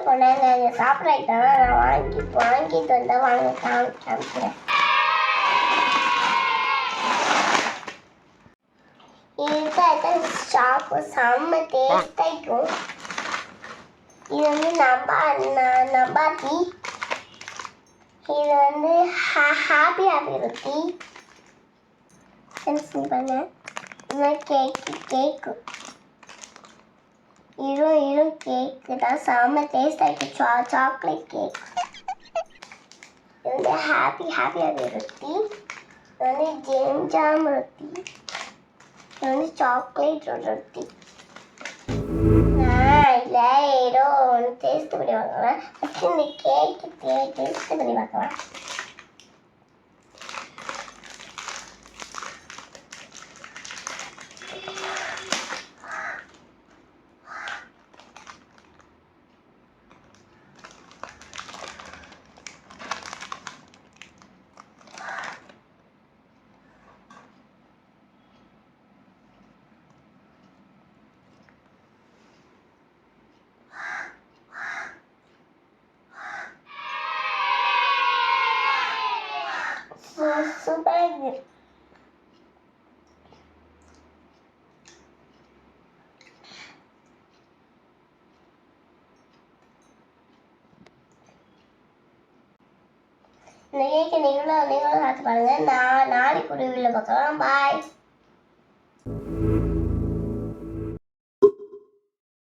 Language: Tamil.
போனேன் நான் சாப்பிட்ற ஐட்டம் நான் வாங்கி வாங்கிட்டு வந்தால் வாங்க காமிக்கிறேன் இதுதான் ஷாப்பு செம்ம டேஸ்டாகும் இது வந்து நம்பா ந- நம்பாத்தி இது வந்து ஹாப்பி ஹாப்பி ரொட்டி ஃப்ரெண்ட்ஸ் நீ பண்ண. கேக்கு கேக்கு இதுவும் இதுவும் கேக்கு தான் செம்ம டேஸ்ட் ஆயிருக்கு சா சாக்லேட் கேக் இது வந்து ஹாப்பி ஹாப்பி ஹாப்பி ரொட்டி இது வந்து ஜேம் ஜாம் ரொட்டி இது வந்து சாக்லேட் ரொட்டி நான் இல்லை ஏதோ ஒன்று டேஸ்ட் பண்ணி பார்க்கலாம் ஃபஸ்ட்டு இந்த கேக்கு டேஸ்ட் பண்ணி பார்க்கலாம் சூ- சூப்பரா இருக்குது இந்த கேக்கை நீங்களும் நீங்களும் சாப்பிட்டு பாருங்க நான் நாளைக்கு ஒரு வீடியோவில் பார்க்கலாம். பாய்